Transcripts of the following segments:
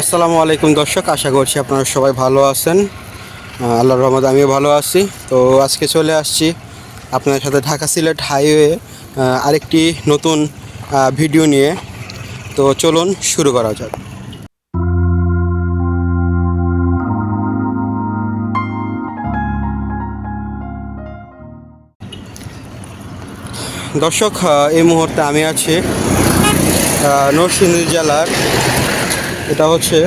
আসসালামু আলাইকুম দর্শক, আশা করছি আপনারা সবাই ভালো আছেন। আল্লাহর রহমত আমিও ভালো আছি। তো আজকে চলে আসছি আপনাদের সাথে ঢাকা সিলেট হাইওয়ে আরেকটি নতুন ভিডিও নিয়ে। তো চলুন, শুরু করা যাক। দর্শক এই মুহূর্তে আমি আছি নরসিংদী জেলার এটা হচ্ছে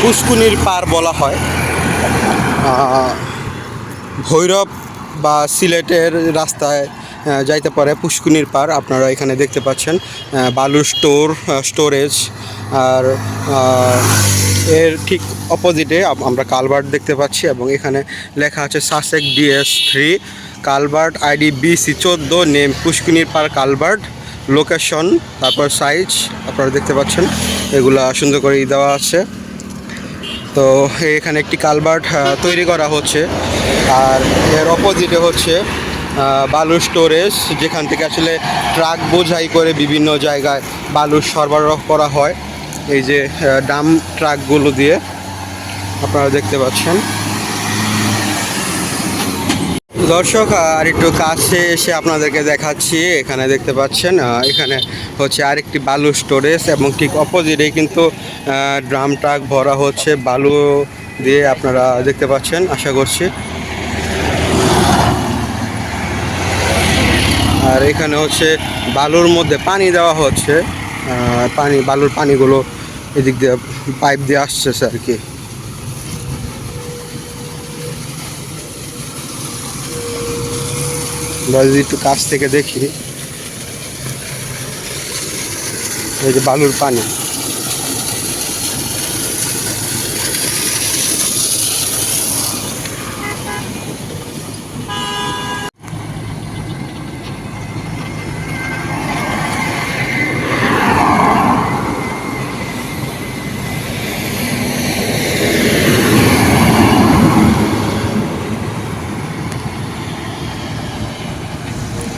পুষ্কুনির পার বলা হয়। ভৈরব বা সিলেটের রাস্তায় যাইতে পারে পুষ্কুনির পার। আপনারা এখানে দেখতে পাচ্ছেন বালুর স্টোর স্টোরেজ। আর এর ঠিক অপোজিটে আমরা কালভার্ট দেখতে পাচ্ছি এবং এখানে লেখা আছে SASEC DS three. Culvert ID BC চোদ্দ, নেম পুষ্কুনির পার কালভার্ট লোকেশন তারপর সাইজ আপনারা দেখতে পাচ্ছেন, এগুলা সুন্দর করে দেওয়া আছে। তো এখানে একটি কালভার্ট তৈরি করা হচ্ছে। আর এর অপোজিটে হচ্ছে বালু স্টোরেজ যেখান থেকে আসলে ট্রাক বোঝাই করে বিভিন্ন জায়গায় বালু সরবরাহ করা হয়। এই যে ডাম ট্রাকগুলো দিয়ে আপনারা দেখতে পাচ্ছেন। দর্শক, আর একটু কাছে এসে আপনাদেরকে দেখাচ্ছি। এখানে দেখতে পাচ্ছেন এখানে হচ্ছে আরেকটি বালু স্টোরেজ এবং ঠিক অপোজিটে কিন্তু ড্রাম ট্রাক ভরা হচ্ছে বালু দিয়ে আপনারা দেখতে পাচ্ছেন, আশা করছি। আর এখানে হচ্ছে বালুর মধ্যে পানি দেওয়া হচ্ছে পানি, বালুর পানিগুলো এদিক দিয়ে পাইপ দিয়ে আসছে আর কি। আমরা যদি একটু কাছ থেকে দেখি এই যে বালুর পানি।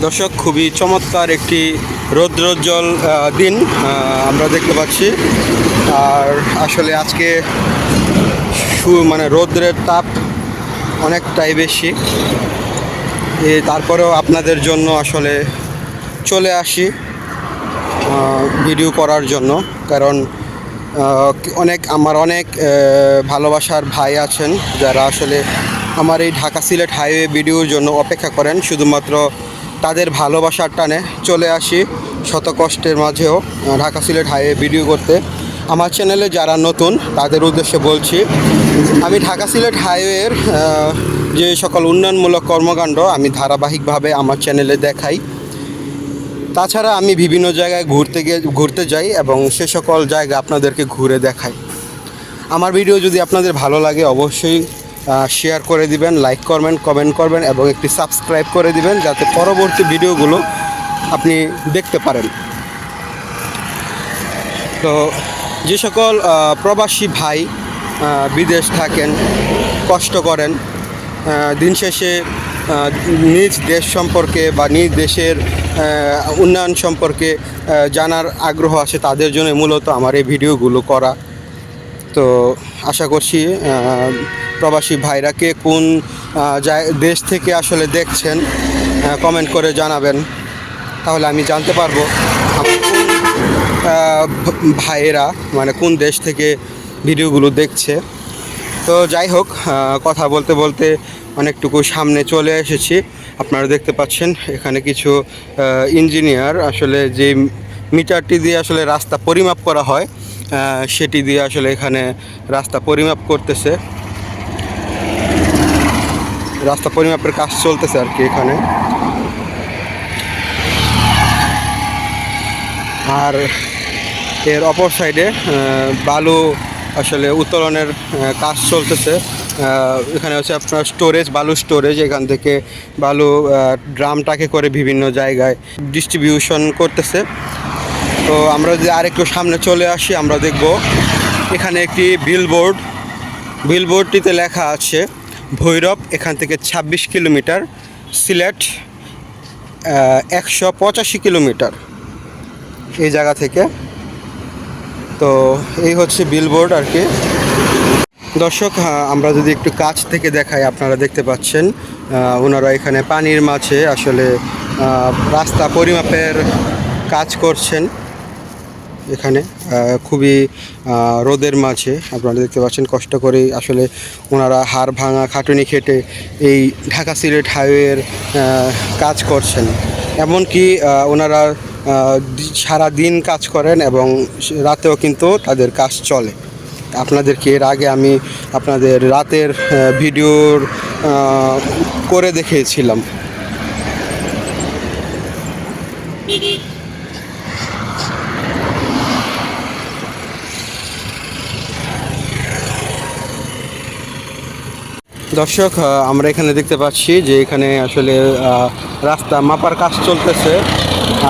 দর্শক, খুবই চমৎকার একটি রৌদ্রোজ্জ্বল দিন আমরা দেখতে পাচ্ছি। আর আসলে আজকে সু- মানে রৌদ্রের তাপ অনেকটাই বেশি। তারপরেও আপনাদের জন্য আসলে চলে আসি ভিডিও করার জন্য। কারণ অনেক, আমার অনেক ভালোবাসার ভাই আছেন, যারা আসলে আমার এই ঢাকা সিলেট হাইওয়ে ভিডিওর জন্য অপেক্ষা করেন। শুধুমাত্র তাদের ভালোবাসার টানে চলে আসি শত কষ্টের মাঝেও ঢাকা সিলেট হাইওয়ে ভিডিও করতে। আমার চ্যানেলে যারা নতুন, তাদের উদ্দেশ্যে বলছি, আমি ঢাকা সিলেট হাইওয়ের যে সকল উন্নয়নমূলক কর্মকাণ্ড আমি ধারাবাহিকভাবে আমার চ্যানেলে দেখাই। তাছাড়া আমি বিভিন্ন জায়গায় ঘুরতে গিয়ে ঘুরতে যাই এবং সে সকল জায়গা আপনাদেরকে ঘুরে দেখাই। আমার ভিডিও যদি আপনাদের ভালো লাগে, অবশ্যই শেয়ার করে দিবেন লাইক করবেন কমেন্ট করবেন এবং একটি সাবস্ক্রাইব করে দিবেন যাতে পরবর্তী ভিডিওগুলো আপনি দেখতে পারেন। তো যে সকল প্রবাসী ভাই বিদেশ থাকেন, কষ্ট করেন দিন শেষে নিজ দেশ সম্পর্কে বা নিজ দেশের উন্নয়ন সম্পর্কে জানার আগ্রহ আছে, তাদের জন্য মূলত আমার এই ভিডিওগুলো করা। তো আশা করছি প্রবাসী ভাইরা কে কোন দেশ থেকে আসলে দেখছেন কমেন্ট করে জানাবেন। তাহলে আমি জানতে পারব ভাইয়েরা মানে কোন দেশ থেকে ভিডিওগুলো দেখছে। তো যাই হোক কথা বলতে বলতে অনেকটুকু সামনে চলে এসেছি। আপনারা দেখতে পাচ্ছেন, এখানে কিছু ইঞ্জিনিয়ার আসলে যে মিটারটি দিয়ে আসলে রাস্তা পরিমাপ করা হয় সেটি দিয়ে আসলে এখানে রাস্তা পরিমাপ করতেছে। রাস্তা পরিমাপের কাজ চলতেছে আর কি এখানে। আর এর অপর সাইডে বালু আসলে উত্তোলনের কাজ চলতেছে। এখানে হচ্ছে আপনার স্টোরেজ, বালু স্টোরেজ। এখান থেকে বালু ড্রামটাকে করে বিভিন্ন জায়গায় ডিস্ট্রিবিউশন করতেছে। তো আমরা যদি আরেকটু সামনে চলে আসি, আমরা দেখব এখানে একটি বিলবোর্ড বিলবোর্ডটিতে লেখা আছে ভৈরব, এখান থেকে ২৬ কিলোমিটার, সিলেট একশো পঁচাশি কিলোমিটার এই জায়গা থেকে। তো এই হচ্ছে বিলবোর্ড আর কি। দর্শক আমরা যদি একটু কাছ থেকে দেখাই, আপনারা দেখতে পাচ্ছেন ওনারা এখানে পানির মাঝে আসলে রাস্তা পরিমাপের কাজ করছেন। এখানে খুবই রোদের মাঝে, আপনারা দেখতে পাচ্ছেন কষ্ট করে আসলে ওনারা হাড় ভাঙা, খাটুনি খেটে এই ঢাকা সিলেট হাইওয়ের কাজ করছেন। এমনকি ওনারা সারা দিন কাজ করেন এবং রাতেও কিন্তু তাদের কাজ চলে। আপনাদেরকে এর আগে আমি আপনাদের রাতের ভিডিওর করে দেখিয়েছিলাম। দর্শক আমরা এখানে দেখতে পাচ্ছি যে এখানে আসলে রাস্তা মাপার কাজ চলতেছে।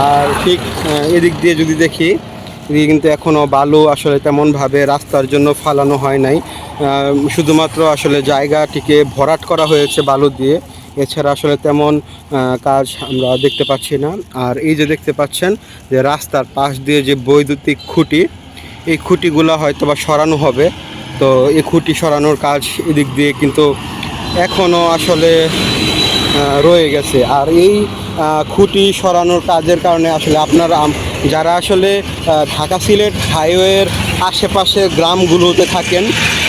আর ঠিক এদিক দিয়ে যদি দেখি, এদিকে কিন্তু এখনও বালু আসলে তেমনভাবে রাস্তার জন্য ফালানো হয় নাই। শুধুমাত্র আসলে জায়গাটিকে ভরাট করা হয়েছে বালু দিয়ে। এছাড়া আসলে তেমন কাজ আমরা দেখতে পাচ্ছি না। আর এই যে দেখতে পাচ্ছেন যে রাস্তার পাশ দিয়ে যে বৈদ্যুতিক খুঁটি, এই খুঁটিগুলো হয়তো বা সরানো হবে। তো এই খুঁটি সরানোর কাজ এদিক দিয়ে কিন্তু এখনও আসলে রয়ে গেছে। আর এই খুঁটি সরানোর কাজের কারণে আসলে আপনারা যারা আসলে ঢাকা সিলেট হাইওয়ের আশেপাশে গ্রামগুলোতে থাকেন,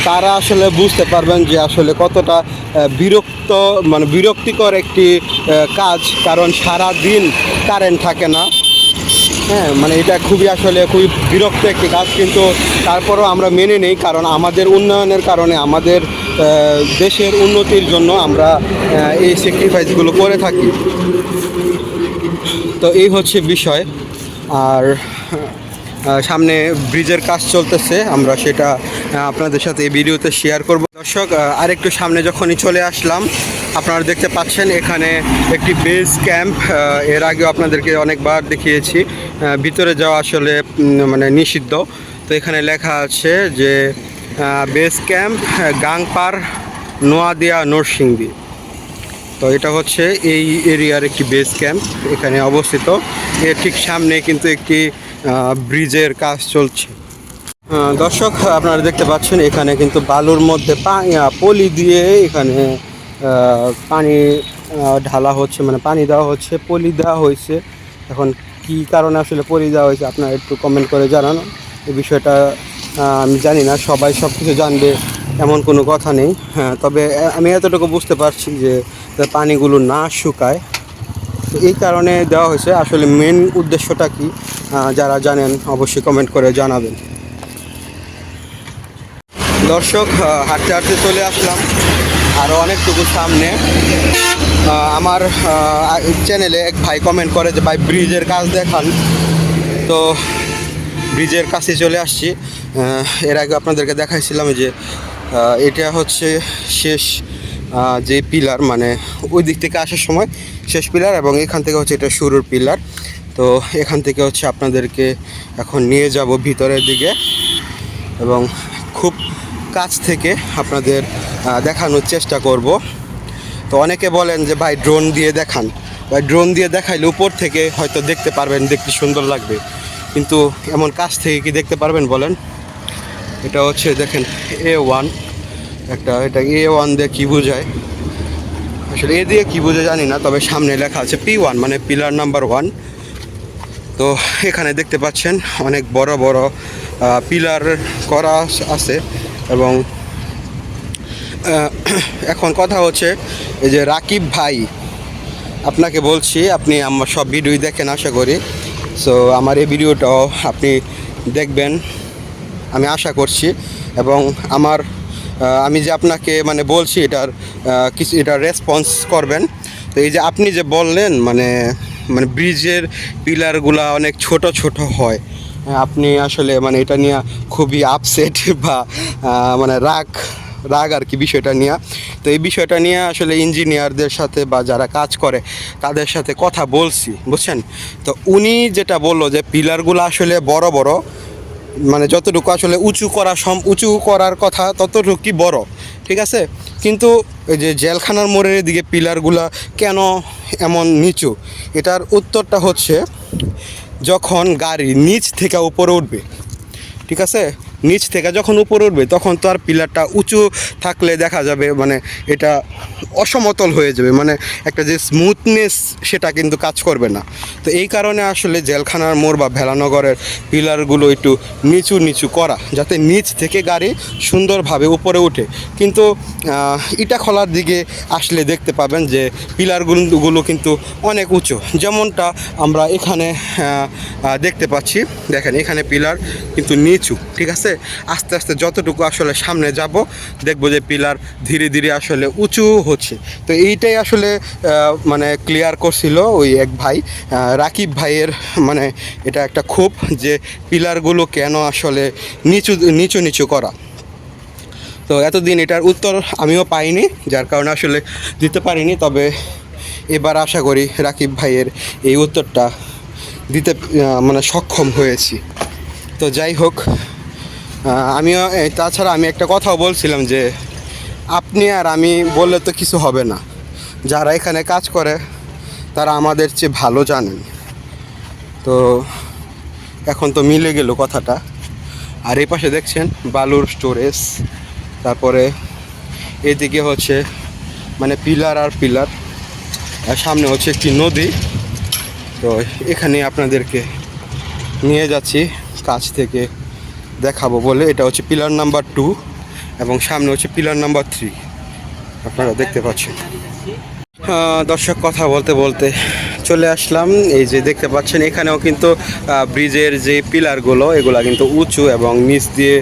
তারা আসলে বুঝতে পারবেন যে আসলে কতটা বিরক্ত মানে বিরক্তিকর একটি কাজ। কারণ সারা দিন কারেন্ট থাকে না। হ্যাঁ মানে এটা খুবই আসলে খুবই বিরক্ত একটি কাজ, কিন্তু তারপরও আমরা মেনে নেই, কারণ আমাদের উন্নয়নের কারণে আমাদের দেশের উন্নতির জন্য আমরা এই স্যাক্রিফাইসগুলো করে থাকি। তো এই হচ্ছে বিষয়। আর সামনে ব্রিজের কাজ চলতেছে। আমরা সেটা আপনাদের সাথে এই ভিডিওতে শেয়ার করব। দর্শক আরেকটু সামনে যখনই চলে আসলাম, আপনারা দেখতে পাচ্ছেন এখানে একটি বেস ক্যাম্প এর আগেও আপনাদেরকে অনেকবার দেখিয়েছি। ভিতরে যাওয়া আসলে মানে নিষিদ্ধ। তো এখানে লেখা আছে যে বেস ক্যাম্প গাংপার, নোয়াদিয়া, নরসিংদী। তো এটা হচ্ছে এই এরিয়ার একটি বেস ক্যাম্প এখানে অবস্থিত। এর ঠিক সামনে কিন্তু একটি ব্রিজের কাজ চলছে। দর্শক, আপনারা দেখতে পাচ্ছেন, এখানে কিন্তু বালুর মধ্যে পলি দিয়ে এখানে পানি ঢালা হচ্ছে মানে পানি দেওয়া হচ্ছে, পলি দেওয়া হয়েছে। এখন কি কারণে আসলে পলি দেওয়া হয়েছে, আপনারা একটু কমেন্ট করে জানান। এই বিষয়টা আমি জানি না, সবাই সব কিছু জানবে, এমন কোনো কথা নেই। হ্যাঁ তবে আমি এতটুকু বুঝতে পারছি যে পানিগুলো না শুকায়। তো এই কারণে দেওয়া হয়েছে। আসলে মেন উদ্দেশ্যটা কি? যারা জানেন, অবশ্যই কমেন্ট করে জানাবেন। দর্শক হাঁটতে হাঁটতে চলে আসলাম। আরও অনেকটুকু সামনে। আমার চ্যানেলে এক ভাই কমেন্ট করে যে, ভাই ব্রিজের কাজ দেখান। তো ব্রিজের কাছে চলে আসছি। এর আগে আপনাদেরকে দেখাইছিলাম যে এটা হচ্ছে শেষ যে পিলার মানে ওই দিক থেকে আসার সময় শেষ পিলার এবং এখান থেকে হচ্ছে এটা শুরুর পিলার তো এখান থেকে হচ্ছে আপনাদেরকে এখন নিয়ে যাব ভিতরের দিকে এবং খুব কাছ থেকে আপনাদের দেখানোর চেষ্টা করব। তো অনেকে বলেন যে, ভাই ড্রোন দিয়ে দেখান। ভাই ড্রোন দিয়ে দেখাইলে উপর থেকে হয়তো দেখতে পারবেন, দেখতে সুন্দর লাগবে। কিন্তু এমন কাছ থেকে কি দেখতে পারবেন বলেন? এটা হচ্ছে দেখেন এ ওয়ান একটা, এটা এ ওয়ান দিয়ে কী বোঝায়? আসলে এ দিয়ে কী বোঝে জানি না, তবে সামনে লেখা আছে পি ওয়ান মানে পিলার নাম্বার ওয়ান তো এখানে দেখতে পাচ্ছেন অনেক বড় বড় পিলার করা আছে এবং এখন কথা হচ্ছে এই যে রাকিব ভাই, আপনাকে বলছি, আপনি আমার সব ভিডিওই দেখেন আশা করি। সো আমার এই ভিডিওটাও আপনি দেখবেন, আমি আশা করছি। এবং আমার আমি যে আপনাকে মানে বলছি এটার কিছু, এটার রেসপন্স করবেন। তো এই যে আপনি যে বললেন মানে মানে ব্রিজের পিলারগুলা অনেক ছোট ছোট হয়। হ্যাঁ, আপনি আসলে মানে এটা নিয়ে খুবই আপসেট বা মানে রাগ রাগ আর কি বিষয়টা নিয়ে। তো এই বিষয়টা নিয়ে আসলে ইঞ্জিনিয়ারদের সাথে বা যারা কাজ করে তাদের সাথে কথা বলছি বুঝছেন? তো উনি যেটা বলল যে পিলারগুলো আসলে বড় বড় মানে যতটুকু আসলে উঁচু করা সম উঁচু করার কথা ততটুকুই বড় ঠিক আছে? কিন্তু এই যে জেলখানার মোড়ের দিকে পিলারগুলা কেন এমন নিচু। এটার উত্তরটা হচ্ছে যখন গাড়ি নিচ থেকে উপরে উঠবে। ঠিক আছে? নিচ থেকে যখন উপরে উঠবে তখন তো আর পিলারটা উঁচু থাকলে দেখা যাবে মানে এটা অসমতল হয়ে যাবে মানে একটা যে স্মুথনেস সেটা কিন্তু কাজ করবে না। তো এই কারণে আসলে জেলখানার মোড় বা ভেলানগরের পিলারগুলো একটু নিচু নিচু করা যাতে নিচ থেকে গাড়ি সুন্দরভাবে উপরে ওঠে কিন্তু আহ, ইটা খোলার দিকে আসলে দেখতে পাবেন যে পিলারগুলো কিন্তু অনেক উঁচু। যেমনটা আমরা এখানে দেখতে পাচ্ছি দেখেন এখানে পিলার কিন্তু নিচু ঠিক আছে? আস্তে আস্তে যতটুকু আসলে সামনে যাব, দেখব যে পিলার ধীরে ধীরে আসলে উঁচু হচ্ছে। তো এইটাই আসলে মানে ক্লিয়ার করছিল ওই এক ভাই রাকিব ভাইয়ের মানে এটা একটা খুব যে পিলারগুলো কেন আসলে নিচু নিচু নিচু করা। তো এতদিন এটার উত্তর আমিও পাইনি, যার কারণে আসলে দিতে পারিনি, তবে এবার আশা করি রাকিব ভাইয়ের এই উত্তরটা দিতে মানে সক্ষম হয়েছি। তো যাই হোক আমিও তাছাড়া আমি একটা কথাও বলছিলাম যে আপনি আর আমি বললে তো কিছু হবে না। যারা এখানে কাজ করে, তারা আমাদের চেয়ে ভালো জানেন। তো এখন তো মিলে গেল কথাটা। আর এই পাশে দেখছেন, বালুর স্টোরেজ তারপরে এদিকে হচ্ছে মানে পিলার আর পিলার। আর সামনে হচ্ছে একটি নদী। তো এখানে আপনাদেরকে নিয়ে যাচ্ছি, কাছ থেকে দেখাবো বলে এটা হচ্ছে পিলার নাম্বার টু এবং সামনে হচ্ছে পিলার নাম্বার থ্রি। আপনারা দেখতে পাচ্ছেন। দর্শক, কথা বলতে বলতে চলে আসলাম। এই যে দেখতে পাচ্ছেন, এখানেও কিন্তু ব্রিজের যে পিলারগুলো, এগুলা কিন্তু উঁচু এবং নিচ দিয়ে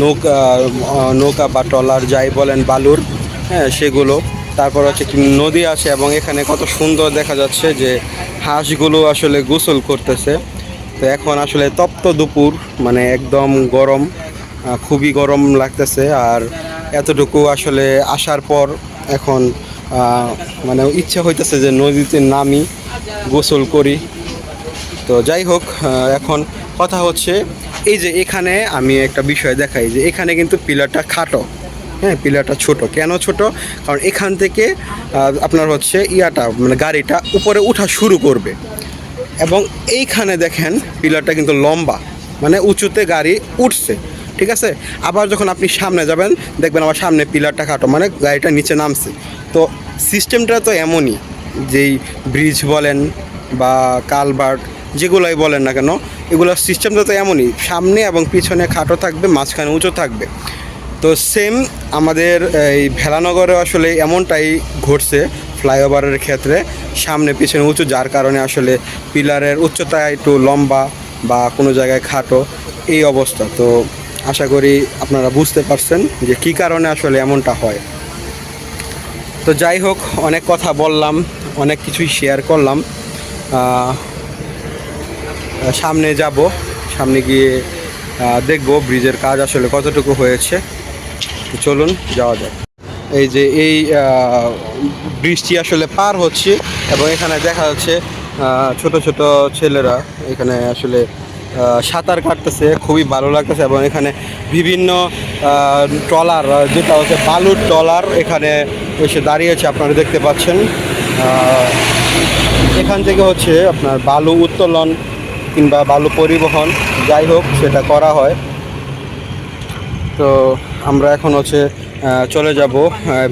নৌকা নৌকা বা ট্রলার যাই বলেন বালুর হ্যাঁ সেগুলো। তারপর হচ্ছে একটি নদী আছে এবং এখানে কত সুন্দর দেখা যাচ্ছে যে হাঁসগুলো আসলে গোসল করতেছে। তো এখন আসলে তপ্ত দুপুর মানে একদম গরম খুবই গরম লাগতেছে আর এতটুকু আসলে আসার পর এখন মানে ইচ্ছা হইতেছে যে নদীতে নামি, গোসল করি। তো যাই হোক এখন কথা হচ্ছে এই যে এখানে আমি একটা বিষয় দেখাই যে এখানে কিন্তু পিলারটা খাটো হ্যাঁ পিলারটা ছোট। কেন ছোট? কারণ এখান থেকে আপনার হচ্ছে ইয়াটা মানে গাড়িটা উপরে ওঠা শুরু করবে। এবং এইখানে দেখেন পিলারটা কিন্তু লম্বা মানে উঁচুতে গাড়ি উঠছে, ঠিক আছে? আবার যখন আপনি সামনে যাবেন, দেখবেন আমার সামনে পিলারটা খাটো মানে গাড়িটা নিচে নামছে। তো সিস্টেমটা তো এমনই, যেই ব্রিজ বলেন বা কালবার্ট, যেগুলোই বলেন না কেন, এগুলোর সিস্টেমটা তো এমনই, সামনে এবং পিছনে খাটো থাকবে, মাঝখানে উঁচু থাকবে। তো সেম আমাদের এই ভেলানগরে আসলে এমনটাই ঘটছে ফ্লাইওভারের ক্ষেত্রে সামনে, পিছনে, উঁচু, যার কারণে আসলে পিলারের উচ্চতা একটু লম্বা বা কোনো জায়গায় খাটো, এই অবস্থা। তো আশা করি আপনারা বুঝতে পারছেন যে কী কারণে আসলে এমনটা হয়। তো যাই হোক, অনেক কথা বললাম, অনেক কিছুই শেয়ার করলাম। সামনে যাব, সামনে গিয়ে দেখব ব্রিজের কাজ আসলে কতটুকু হয়েছে। চলুন, যাওয়া যাক। এই যে এই বৃষ্টি আসলে পার হচ্ছে এবং এখানে দেখা যাচ্ছে ছোট ছোট ছেলেরা এখানে আসলে সাঁতার কাটতেছে, খুবই ভালো লাগতেছে এবং এখানে বিভিন্ন ট্রলার, যেটা হচ্ছে বালুর ট্রলার এখানে এসে দাঁড়িয়েছে, আপনারা দেখতে পাচ্ছেন। এখান থেকে হচ্ছে আপনার বালু উত্তোলন কিংবা বালু পরিবহন, যাই হোক, সেটা করা হয়। তো আমরা এখন হচ্ছে চলে যাব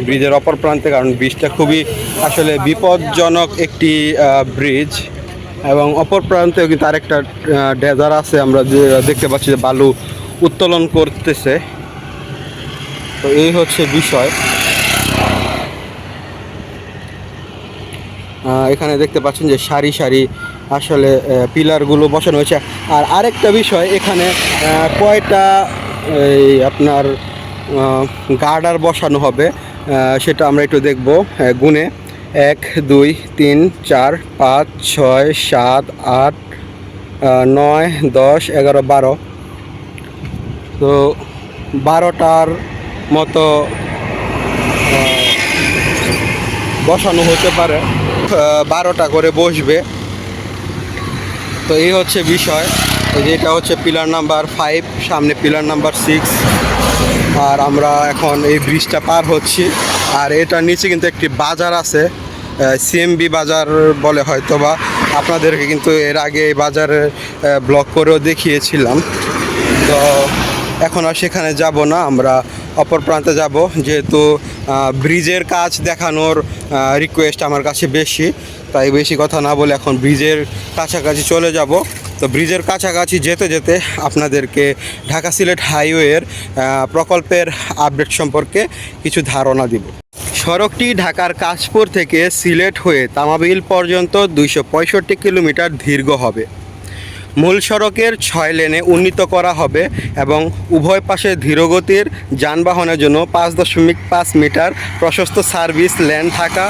ব্রিজের অপর প্রান্তে, কারণ ব্রিজটা খুবই আসলে বিপজ্জনক একটি ব্রিজ। এবং অপর প্রান্তেও কিন্তু আরেকটা ডেজার আছে, আমরা দেখতে পাচ্ছি যে বালু উত্তোলন করতেছে। তো এই হচ্ছে বিষয়। এখানে দেখতে পাচ্ছেন যে সারি সারি আসলে পিলারগুলো বসানো হয়েছে। আর আরেকটা বিষয়, এখানে কয়টা, এই আপনার গার্ডার বসানো হবে। সেটা আমরা একটু দেখব। গুণে এক, দুই, তিন, চার, পাঁচ, ছয়, সাত, আট নয়, দশ, এগারো, বারো। তো বারোটার মতো বসানো হতে পারে। বারোটা করে বসবে। তো এই হচ্ছে বিষয়। এই যে এটা হচ্ছে পিলার নাম্বার ফাইভ, সামনে পিলার নাম্বার সিক্স। আর আমরা এখন এই ব্রিজটা পার হচ্ছি। আর এটার নিচে কিন্তু একটি বাজার আছে সিএমবি বাজার বলে হয়তো বা আপনাদেরকে কিন্তু এর আগে এই বাজারে ব্লক করেও দেখিয়েছিলাম। তো এখন আর সেখানে যাব না, আমরা অপর প্রান্তে যাব। যেহেতু ব্রিজের কাজ দেখানোর রিকোয়েস্ট আমার কাছে বেশি। তাই বেশি কথা না বলে এখন ব্রিজের কাছাকাছি চলে যাব। তো ব্রিজের কাছাকাছি যেতে যেতে আপনাদেরকে ঢাকা সিলেট হাইওয়ের প্রকল্পের আপডেট সম্পর্কে কিছু ধারণা দিব। সড়কটি ঢাকার কাশপুর থেকে সিলেট হয়ে তামাবিল পর্যন্ত দুইশো পঁয়ষট্টি কিলোমিটার দীর্ঘ হবে। মূল সড়কের ছয় লেনে উন্নীত করা হবে এবং উভয় পাশে ধীরগতির যানবাহনের জন্য পাঁচ দশমিক পাঁচ মিটার প্রশস্ত সার্ভিস লেন থাকা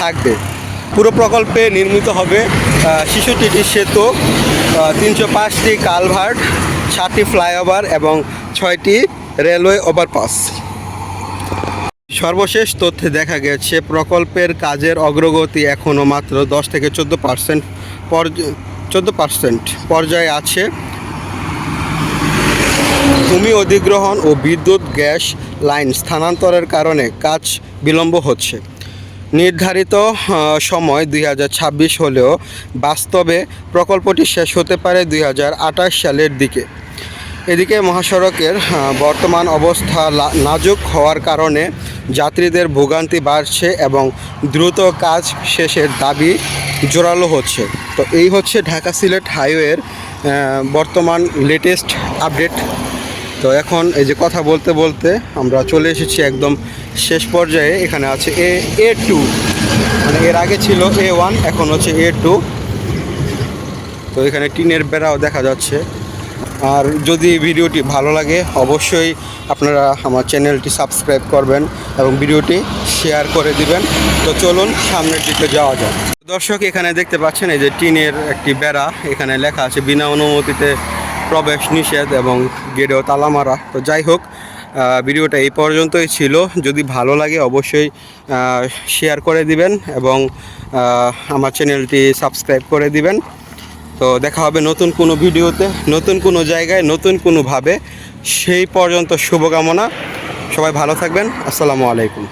থাকবে। পুরো প্রকল্পে নির্মিত হবে শিশুটিটি সেতু তিনশো পাঁচটি কালভার্ট, সাতটি ফ্লাইওভার এবং ছয়টি রেলওয়ে ওভারপাস। সর্বশেষ তথ্যে দেখা গেছে, প্রকল্পের কাজের অগ্রগতি এখনও মাত্র দশ থেকে চোদ্দ পার্সেন্ট চোদ্দ পার্সেন্ট পর্যায়ে আছে। ভূমি অধিগ্রহণ ও বিদ্যুৎ গ্যাস লাইন স্থানান্তরের কারণে কাজ বিলম্ব হচ্ছে। নির্ধারিত সময় দুই হাজার ছাব্বিশ হলেও বাস্তবে প্রকল্পটি শেষ হতে পারে দুই হাজার আঠাশ সালের দিকে। এদিকে মহাসড়কের বর্তমান অবস্থা নাজুক হওয়ার কারণে যাত্রীদের ভোগান্তি বাড়ছে এবং দ্রুত কাজ শেষের দাবি জোরালো হচ্ছে। তো এই হচ্ছে ঢাকা সিলেট হাইওয়ের বর্তমান লেটেস্ট আপডেট তো এখন এই যে কথা বলতে বলতে আমরা চলে এসেছি একদম শেষ পর্যায়ে। এখানে আছে এ এ টু মানে এর আগে ছিল এ ওয়ান এখন হচ্ছে এ টু তো এখানে টিনের বেড়াও দেখা যাচ্ছে। আর যদি ভিডিওটি ভালো লাগে, অবশ্যই আপনারা আমার চ্যানেলটি সাবস্ক্রাইব করবেন এবং ভিডিওটি শেয়ার করে দিবেন। তো চলুন সামনের দিকে যাওয়া যায় দর্শক, এখানে দেখতে পাচ্ছেন এই যে টিনের একটি বেড়া। এখানে লেখা আছে, বিনা অনুমতিতে প্রবেশ নিষেধ এবং গেটেও তালা মারা। তো যাই হোক ভিডিওটা এই পর্যন্তই ছিল। যদি ভালো লাগে অবশ্যই শেয়ার করে দিবেন এবং আমার চ্যানেলটি সাবস্ক্রাইব করে দিবেন। তো দেখা হবে নতুন কোনো ভিডিওতে, নতুন কোনো জায়গায়, নতুন কোনোভাবে। সেই পর্যন্ত শুভকামনা। সবাই ভালো থাকবেন। আসসালামু আলাইকুম।